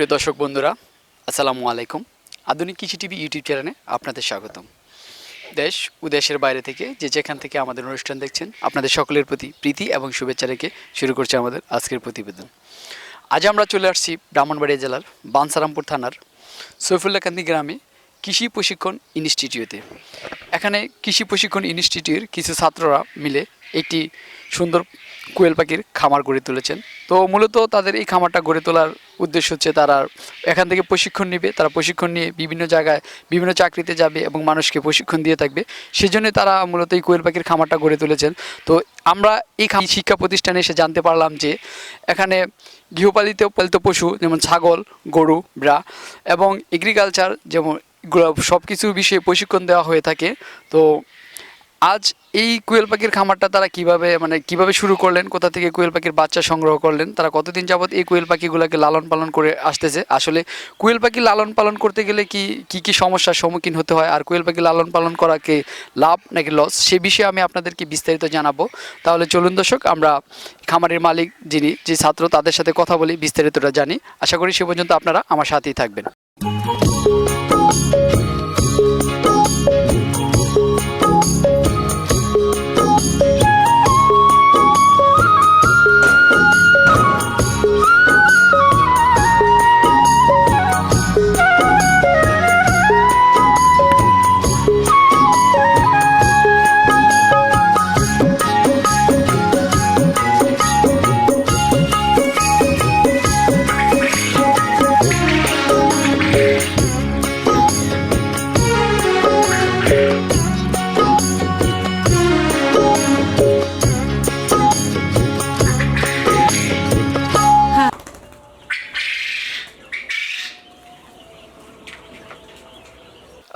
সুপ্রিয় দর্শক বন্ধুরা, আসসালামু আলাইকুম। আধুনিক কৃষি টিভি ইউটিউব চ্যানেলে আপনাদের স্বাগতম। দেশ ও দেশের বাইরে থেকে যে যেখান থেকে আমাদের অনুষ্ঠান দেখছেন, আপনাদের সকলের প্রতি প্রীতি এবং শুভেচ্ছা রেখে শুরু করছে আমাদের আজকের প্রতিবেদন। আজ আমরা চলে আসছি ব্রাহ্মণবাড়িয়া জেলার বানসারামপুর থানার সৈফুল্লাকান্দি গ্রামে কৃষি প্রশিক্ষণ ইনস্টিটিউটে। এখানে কৃষি প্রশিক্ষণ ইনস্টিটিউটের কিছু ছাত্ররা মিলে একটি সুন্দর কোয়েল পাখির খামার গড়ে তুলেছেন। তো মূলত তাদের এই খামারটা গড়ে তোলার উদ্দেশ্য হচ্ছে তারা এখান থেকে প্রশিক্ষণ নেবে, তারা প্রশিক্ষণ নিয়ে বিভিন্ন জায়গায় বিভিন্ন চাকরিতে যাবে এবং মানুষকে প্রশিক্ষণ দিয়ে থাকবে। সেজন্য তারা মূলত এই কোয়েল পাখির খামারটা গড়ে তুলেছেন। তো আমরা এই শিক্ষা প্রতিষ্ঠানে এসে জানতে পারলাম যে এখানে গৃহপালিত পালিত পশু যেমন ছাগল, গরু, ব্রা এবং এগ্রিকালচার যেমন সব কিছু বিষয়ে প্রশিক্ষণ দেওয়া হয়ে থাকে। তো আজ এই কোয়েল পাখির খামারটা তারা কীভাবে মানে কীভাবে শুরু করলেন, কোথা থেকে কোয়েল পাখির বাচ্চা সংগ্রহ করলেন, তারা কতদিন যাবত এই কোয়েল পাখিগুলোকে লালন পালন করে আসতেছে? আসলে কোয়েল পাখি লালন পালন করতে গেলে কি কি কি সমস্যার সম্মুখীন হতে হয়, আর কোয়েল পাখি লালন পালন করা কি লাভ নাকি লস সে বিষয়ে আমি আপনাদেরকে বিস্তারিত জানাব। তাহলে চলুন দর্শক, আমরা খামারের মালিক যিনি, যে ছাত্র, তাদের সাথে কথা বলি, বিস্তারিতটা জানি। আশা করি সে পর্যন্ত আপনারা আমার সাথেই থাকবেন।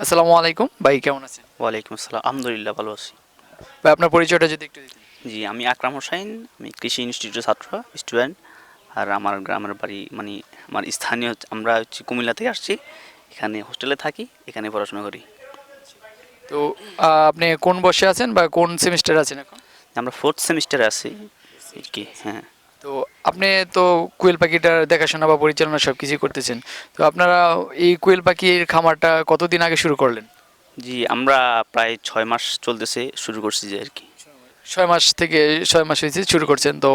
আসসালামু আলাইকুম। ভাই কেমন আছেন? ওয়ালাইকুম আসসালাম। আলহামদুলিল্লাহ ভালো আছি। ভাই আপনার পরিচয়টা যদি একটু দিতেন। জি আমি আকরাম হোসাইন। আমি কৃষি ইনস্টিটিউটের ছাত্র স্টুডেন্ট। আর আমার গ্রামের বাড়ি মানে আমার স্থানীয় আমরা হচ্ছে কুমিল্লা থেকে আসছি। এখানে হোস্টেলে থাকি এখানে পড়াশোনা করি। তো আপনি কোন বর্ষে আছেন বা কোন সেমিস্টার আছেন এখন? আমরা ফোর্থ সেমিস্টারে আছি কি হ্যাঁ। তো আপনি তো কোয়েল পাখিটার দেখাশোনা বা পরিচালনা সব কিছুই করতেছেন। তো আপনারা এই কোয়েল পাখির খামারটা কতদিন আগে শুরু করলেন? জি আমরা প্রায় ছয় মাস চলতেছে শুরু করছি যে আর কি। ছয় মাস থেকে ছয় মাস হয়েছে শুরু করছেন। তো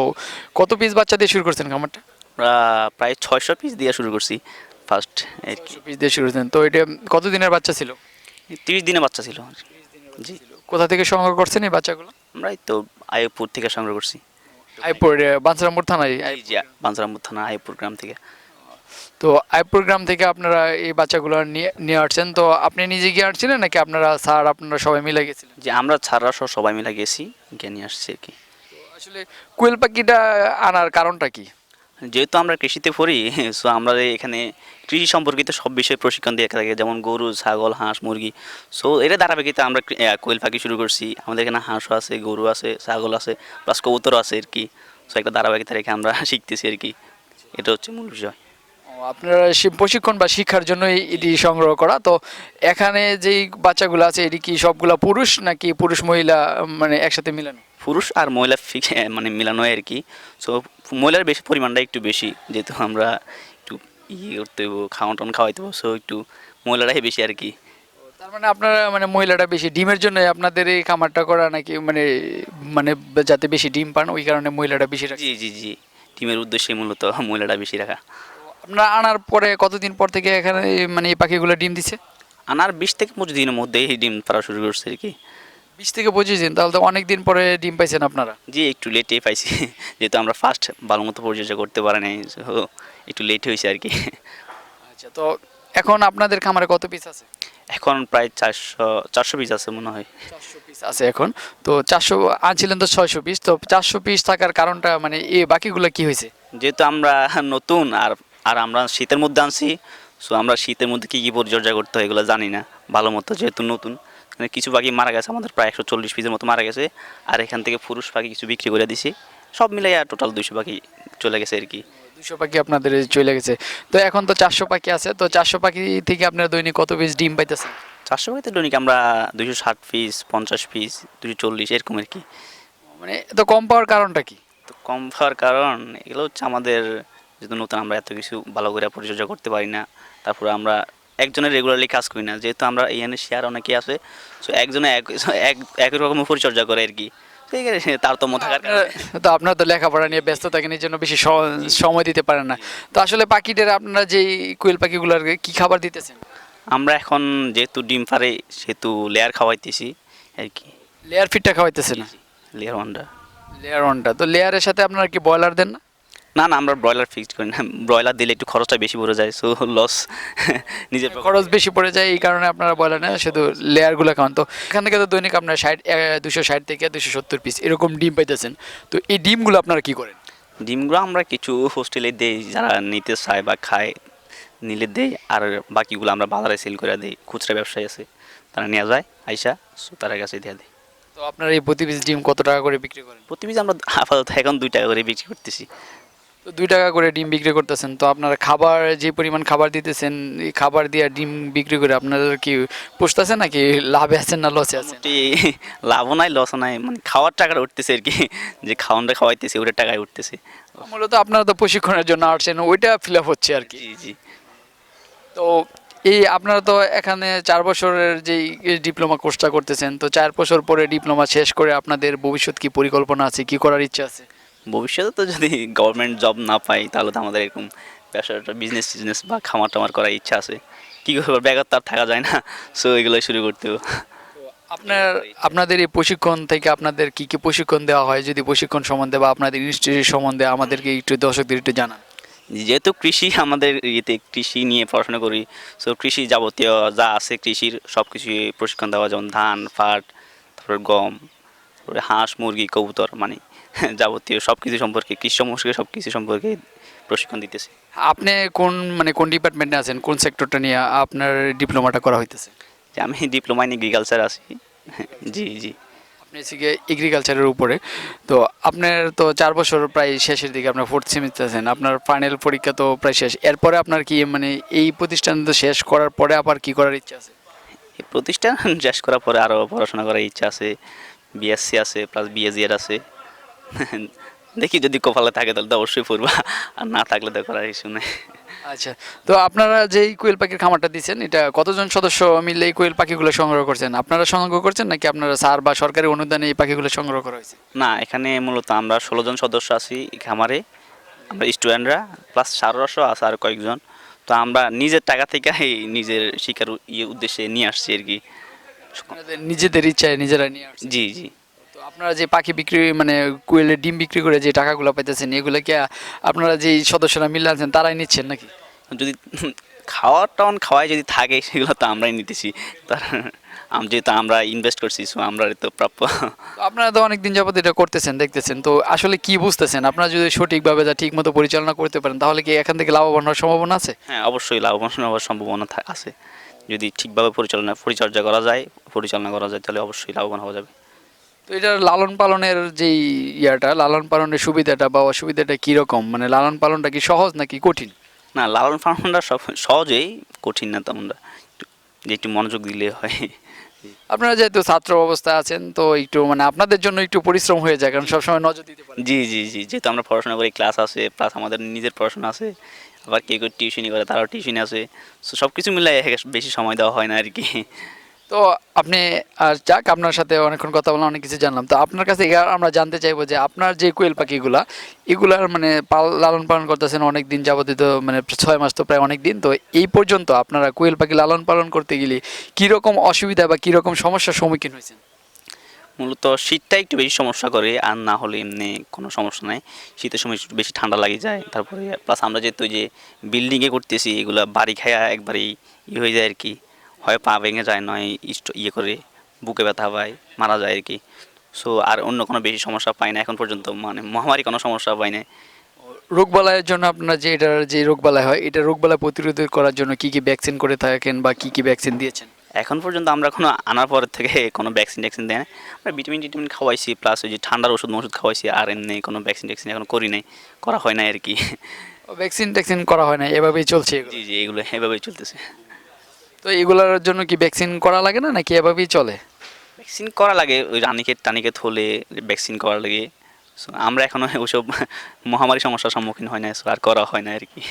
কত পিস বাচ্চা দিয়ে শুরু করছেন খামারটা? আমরা প্রায় ছয়শো পিস দিয়ে শুরু করছি ফার্স্ট আর কি। পিস দিয়ে শুরু করছেন। তো এটা কত দিনের বাচ্চা ছিল। তিরিশ দিনের বাচ্চা ছিল। জি। কোথা থেকে সংগ্রহ করছেন এই বাচ্চাগুলো? আমরা এই তো আয়পুর থেকে সংগ্রহ করছি। আইপুর বাঞ্ছারামপুর থানায়? জি বাঞ্ছারামপুর থানা আইপুর গ্রাম থেকে। তো আইপুর গ্রাম থেকে আপনারা এই বাচ্চাগুলো নিয়ে নিয়ে আসছেন। তো আপনি নিজে গিয়ে আসছিলেন নাকি আপনারা স্যার আপনারা সবাই মিলে গেছিলেন? যে আমরা ছাড়া সহ সবাই মিলে গেছি গিয়ে নিয়ে আসছি আর কি। আসলে কোয়েল পাখিটা আনার কারণটা কি? যেহেতু আমরা কৃষিতে পড়ি সো আমরা এখানে কৃষি সম্পর্কিত সব বিষয়ে প্রশিক্ষণ দিয়ে থাকে, যেমন গরু, ছাগল, হাঁস, মুরগি। সো এটা ধারাবাহিকতা আমরা কোয়েল পাখি শুরু করছি। আমাদের এখানে হাঁসও আছে, গরু আছে, ছাগল আছে প্লাস কবুতরও আছে আর কি। সো একটা ধারাবাহিকতা রেখে আমরা শিখতেছি আর কি। এটা হচ্ছে মূল বিষয়। আপনারা প্রশিক্ষণ বা শিক্ষার জন্য এটি সংগ্রহ করা। তো এখানে যেই বাচ্চাগুলো আছে, এটি কি সবগুলা পুরুষ নাকি পুরুষ, মহিলা মানে একসাথে মিলানো? পুরুষ আর মহিলা ফিক্স মানে মিলানো হয় আর কি। সো মহিলার বেশি পরিমাণটা একটু বেশি যেহেতু আমরা একটু ইয়ে করতে হব খাওয়ান টাউন খাওয়াইতে হব সো একটু মহিলারাই বেশি আর কি। তার মানে আপনারা মানে মহিলাটা বেশি ডিমের জন্য আপনাদের এই খামারটা করা নাকি মানে মানে যাতে বেশি ডিম পান ওই কারণে মহিলাটা বেশি রাখা? জি জি জি। টিমের উদ্দেশ্যে মূলত মহিলাটা বেশি রাখা। আপনারা আনার পরে কতদিন পর থেকে এখানে মানে এই পাখিগুলো ডিম দিছে? আনার বিশ থেকে পঁচিশ দিনের মধ্যেই ডিম পাড়া শুরু করছে আর কি। বিশ থেকে পঁচিশ দিন তাহলে তো অনেক দিন পরে ডিম পাইছেন আপনারা। জি একটু লেটে পাইছি। যেহেতু আমরা ফার্স্ট ভালো মতো পরিচর্যা করতে পারি নাই একটু লেট হয়েছে আর কি। আচ্ছা তো এখন আপনাদের খামারে কত পিস আছে? এখন প্রায় চারশো চারশো পিস আছে মনে হয়। চারশো পিস আছে এখন। তো চারশো আনছিলেন তো ছয়শো পিস তো চারশো পিস থাকার কারণটা মানে এ বাকিগুলো কি হয়েছে? যেহেতু আমরা নতুন আর আর আমরা শীতের মধ্যে আনছি সো আমরা শীতের মধ্যে কী কী পরিচর্যা করতে হয় এগুলো জানি না ভালো মতো যেহেতু নতুন। কিছু পাখি মারা গেছে আমাদের প্রায় একশো চল্লিশ পিসের মতো মারা গেছে। আর এখান থেকে পুরুষ পাখি কিছু বিক্রি করে দিছি। সব মিলাই টোটাল দুইশো পাখি চলে গেছে আর কি। দুশো পাখি আপনাদের চলে গেছে। তো এখন তো চারশো পাখি আছে তো চারশো পাখি থেকে আপনারা দৈনিক কত পিস ডিম পাইতেছেন? চারশো পাখিতে দৈনিক আমরা দুইশো ষাট পিস পঞ্চাশ পিস দুশো চল্লিশ এরকম আর কি। মানে এত কম পাওয়ার কারণটা কি? তো কম পাওয়ার কারণ এগুলো হচ্ছে আমাদের যেহেতু নতুন আমরা এত কিছু ভালো করে পরিচর্যা করতে পারি না। তারপরে আমরা একজনের রেগুলারলি কাজ করি না যেহেতু আমরা এখানে শেয়ার অনেকেই আছে সো একজনে এক এক রকমের পরিচর্যা করে আর কি। ঠিক আছে তারতম্য থাকার তো আপনারা তো লেখাপড়া নিয়ে ব্যস্ত থাকেন এই জন্য বেশি সময় দিতে পারেন না। তো আসলে পাখিদের আপনারা যেই কোয়েল পাখিগুলোর কি খাবার দিতেছেন? আমরা এখন যেহেতু ডিম পারে সেহেতু লেয়ার খাওয়াইতেছি আর কি। লেয়ার ফিটটা খাওয়াইতেছে না লেয়ার ওয়ানটা লেয়ার ওয়ানটা তো লেয়ারের সাথে আপনারা কি ব্রয়লার দেন না? না না আমরা ব্রয়লার ফিক্সড করি না। ব্রয়লার দিলে একটু খরচটা বেশি পড়ে যায় সো লস নিজের খরচ বেশি পড়ে যায় এই কারণে আপনারা ব্রয়লার না শুধু লেয়ারগুলো খাওয়ান তো এখান থেকে তো দৈনিক আপনার ষাট দুশো ষাট থেকে দুশো সত্তর পিস এরকম ডিম পাইতেছেন। তো এই ডিমগুলো আপনারা কি করেন? ডিমগুলো আমরা কিছু হোস্টেলে দেই যারা নিতে চায় বা খায় নিলে দেই আর বাকিগুলো আমরা বাজারে সেল করে দিই। খুচরা ব্যবসায়ী আছে তারা নিয়ে যায় আইসা সো তার কাছে দিয়ে দেয় তো আপনারা এই প্রতি পিস ডিম কত টাকা করে বিক্রি করেন? প্রতি পিস আমরা আপাতত এখন দুই টাকা করে বিক্রি করতেছি। তো দুই টাকা করে ডিম বিক্রি করতেছেন। তো আপনারা খাবার যে পরিমাণ খাবার দিতেছেন এই খাবার দিয়ে ডিম বিক্রি করে আপনাদের কি পুষতেছে নাকি লাভে আছেন না লসে আছেন লাভও নাই লসও নাই। মানে খাওয়ার টাকাটা উঠতেছে আর কি যে খাওয়ানটা খাওয়াইতেছে ওটার টাকায় উঠতেছে। মূলত আপনারা তো প্রশিক্ষণের জন্য আসছেন ওইটা ফিল আপ হচ্ছে আর কি। জি জি। তো এই আপনারা তো এখানে চার বছরের যেই ডিপ্লোমা কোর্সটা করতেছেন তো চার বছর পরে ডিপ্লোমা শেষ করে আপনাদের ভবিষ্যৎ কি পরিকল্পনা আছে কি করার ইচ্ছা আছে? ভবিষ্যতে তো যদি গভর্নমেন্ট জব না পাই তাহলে তো আমাদের এরকম ব্যবসাটা বিজনেস টিজনেস বা খামার টামার করার ইচ্ছা আছে। কী করব ব্যাগত তো আর থাকা যায় না সো এগুলো শুরু করতে হবে। আপনার আপনাদের এই প্রশিক্ষণ থেকে আপনাদের কি কি প্রশিক্ষণ দেওয়া হয়? যদি প্রশিক্ষণ সম্বন্ধে বা আপনাদের ইনস্টিটিউট সম্বন্ধে আমাদেরকে একটু দর্শকদের একটু জানান। যেহেতু কৃষি আমাদের ইয়েতে কৃষি নিয়ে পড়াশোনা করি সো কৃষি যাবতীয় যা আছে কৃষির সব কিছু প্রশিক্ষণ দেওয়া যেমন ধান পাট তারপর গম তারপরে হাঁস মুরগি কবুতর মানে যাবতীয় সব কিছু সম্পর্কে কৃষি সম্পর্কে সব কিছু সম্পর্কে প্রশিক্ষণ দিতেছে। আপনি কোন মানে কোন ডিপার্টমেন্টে আছেন? কোন সেক্টরটা নিয়ে আপনার ডিপ্লোমাটা করা হইতেছে? যে আমি ডিপ্লোমা ইন এগ্রিকালচার আছি। জি জি। আপনি গিয়ে এগ্রিকালচারের উপরে। তো আপনার তো চার বছর প্রায় শেষের দিকে আপনার ফোর্থ সেমিস্টার আছেন। আপনার ফাইনাল পরীক্ষা তো প্রায় শেষ। এরপরে আপনার কি মানে এই প্রতিষ্ঠান তো শেষ করার পরে আবার কি করার ইচ্ছা আছে? এই প্রতিষ্ঠান শেষ করার পরে আরও পড়াশোনা করার ইচ্ছা আছে। বিএসসি আছে প্লাস বিএসিআর আছে। দেখি যদি কপালে থাকে তাহলে তো অবশ্যই পড়বা আর না থাকলে তো করার কিছু নেই। আচ্ছা তো আপনারা যে এই কোয়েল পাখির খামারটা দিচ্ছেন এটা কতজন সদস্য মিলে এই কোয়েল পাখিগুলো সংগ্রহ করছেন? আপনারা সংগ্রহ করছেন নাকি আপনারা স্যার বা সরকারি অনুদানে এই পাখিগুলো সংগ্রহ করা হয়েছে? না এখানে মূলত আমরা ষোলো জন সদস্য আছি এই খামারে। আমরা স্টুডেন্টরা প্লাস সাররসও আছে আর কয়েকজন। তো আমরা নিজের টাকা থেকে এই নিজের শিকার ইয়ে উদ্দেশ্যে নিয়ে আসছি আর কি। নিজেদের ইচ্ছায় নিজেরা নিয়ে জি জি। আপনারা যে পাখি বিক্রি মানে কোয়েলের ডিম বিক্রি করে যে টাকাগুলো পাইতেছেন এগুলো কি আপনারা যে সদস্যরা মিলে আছেন তারাই নিচ্ছেন নাকি? যদি খাওয়ার টাউন খাওয়াই যদি থাকে সেগুলো তো আমরাই নিতেছি। তার যেহেতু আমরা ইনভেস্ট করছি সো আমরা তো প্রাপ্য। আপনারা তো অনেকদিন যাবত এটা করতেছেন দেখতেছেন তো আসলে কি বুঝতেছেন? আপনারা যদি সঠিকভাবে যা ঠিক মতো পরিচালনা করতে পারেন তাহলে কি এখান থেকে লাভবান হওয়ার সম্ভাবনা আছে? হ্যাঁ অবশ্যই লাভবান হওয়ার সম্ভাবনা আছে। যদি ঠিকভাবে পরিচালনা পরিচর্যা করা যায় পরিচালনা করা যায় তাহলে অবশ্যই লাভবান হওয়া যাবে। তো এটার লালন পালনের যেই ইয়াটা লালন পালনের সুবিধাটা বা অসুবিধাটা কীরকম মানে লালন পালনটা কি সহজ নাকি কঠিন? না লালন পালনটা সব সহজেই কঠিন না তেমনটা। যে একটু মনোযোগ দিলে হয়। আপনারা যেহেতু ছাত্র অবস্থায় আছেন তো একটু মানে আপনাদের জন্য একটু পরিশ্রম হয়ে যায় কারণ সবসময় নজর দিতে পারেন। জি জি জি যেহেতু আমরা পড়াশোনা করি ক্লাস আছে প্লাস আমাদের নিজের পড়াশোনা আছে আবার কেউ কেউ টিউশনি করে তারাও টিউশনি আছে। সো সব কিছু মিলাই বেশি সময় দেওয়া হয় না আর কি। তো আপনি যাক, আপনার সাথে অনেকক্ষণ কথা বললাম, অনেক কিছু জানলাম। তো আপনার কাছে আমরা জানতে চাইব যে আপনার যে কোয়েল পাখিগুলা এগুলার মানে পাল, লালন পালন করতেছেন অনেক দিন যাবতীয় মানে ছয় মাস তো প্রায় অনেক দিন। তো এই পর্যন্ত আপনারা কোয়েল পাখি লালন পালন করতে গেলে কীরকম অসুবিধা বা কীরকম সমস্যার সম্মুখীন হয়েছেন? মূলত শীতটা একটু বেশি সমস্যা করে, আর না হলে এমনি কোনো সমস্যা নাই। শীতের সময় একটু বেশি ঠান্ডা লাগে যায়, তারপরে প্লাস আমরা যেহেতু যে বিল্ডিংয়ে করতেছি, এগুলো বাড়ি খায়া একবারেই ইয়ে হয়ে যায় আর কি। হয় পা ভেঙে যায় নয় ইয়ে করে বুকে ব্যথা পায় মারা যায় আর কি। সো আর অন্য কোনো বেশি সমস্যা পাই না এখন পর্যন্ত মানে মহামারী কোনো সমস্যা পাই না। রোগবালাইয়ের জন্য আপনার যে এটার যে রোগবালাই হয় এটা রোগবালাই প্রতিরোধ করার জন্য কি কি ভ্যাকসিন করে থাকেন বা কি কি ভ্যাকসিন দিয়েছেন? এখন পর্যন্ত আমরা কোনো আনার পর থেকে কোনো ভ্যাকসিন ট্যাকসিন দেয় না। আমরা ভিটামিন টিটামিন খাওয়াইছি প্লাস ওই যে ঠান্ডার ওষুধ ওষুধ খাওয়াইছি আর এমনি কোনো ভ্যাকসিন ট্যাকসিন এখন করি নাই করা হয় না আর কি। ভ্যাকসিন ট্যাকসিন করা হয় না এভাবেই চলছে। জি জি এগুলো এভাবেই চলতেছে। তো এগুলোর জন্য কি ভ্যাকসিন করা লাগে না নাকি এভাবেই চলে? ভ্যাকসিন করা লাগে ওই রানিকেট টানিকেট হলে ভ্যাকসিন করা লাগে। সো আমরা এখনও ওইসব মহামারী সমস্যার সম্মুখীন হয় না সো আর করা হয় না আর কি।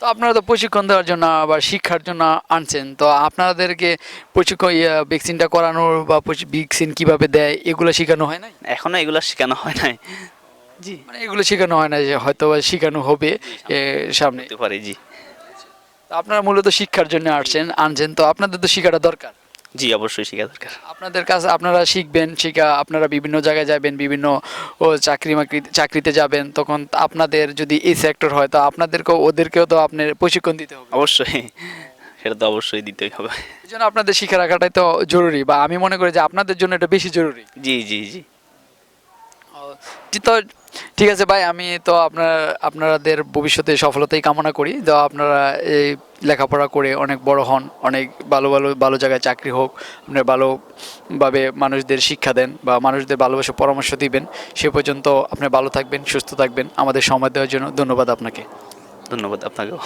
তো আপনারা তো প্রশিক্ষণ দেওয়ার জন্য বা শিক্ষার জন্য আনছেন তো আপনাদেরকে প্রশিক্ষণ ভ্যাকসিনটা করানোর বা ভ্যাকসিন কীভাবে দেয় এগুলো শেখানো হয় না এখনও এগুলো শেখানো হয় না জি। মানে এগুলো শেখানো হয় না যে হয়তো শেখানো হবে সামনে। পারে জি। আপনারা মূলত শিক্ষার জন্য আসছেন আনছেন তো আপনাদের তো শেখাটা দরকার। জি অবশ্যই শেখা দরকার। আপনাদের কাছে আপনারা শিখবেন শিখা আপনারা বিভিন্ন জায়গায় যাবেন বিভিন্ন ও চাকরি চাকরিতে যাবেন তখন আপনাদের যদি এই সেক্টর হয় তো আপনাদেরকেও ওদেরকেও তো আপনার প্রশিক্ষণ দিতে হবে। অবশ্যই সেটা তো অবশ্যই দিতেই হবে। এই জন্য আপনাদের শিক্ষা রাখাটাই তো জরুরি বা আমি মনে করি যে আপনাদের জন্য এটা বেশি জরুরি। জি জি জি। জি, তো ঠিক আছে ভাই, আমি তো আপনার আপনাদের ভবিষ্যতে সফলতাই কামনা করি। তো আপনারা এই লেখাপড়া করে অনেক বড় হন, অনেক ভালো ভালো ভালো জায়গায় চাকরি হোক আপনার ভালোভাবে মানুষদের শিক্ষা দেন বা মানুষদের ভালোবাসা পরামর্শ দিবেন, সে পর্যন্ত আপনি ভালো থাকবেন, সুস্থ থাকবেন। আমাদের সময় দেওয়ার জন্য ধন্যবাদ আপনাকে। ধন্যবাদ আপনাকেও।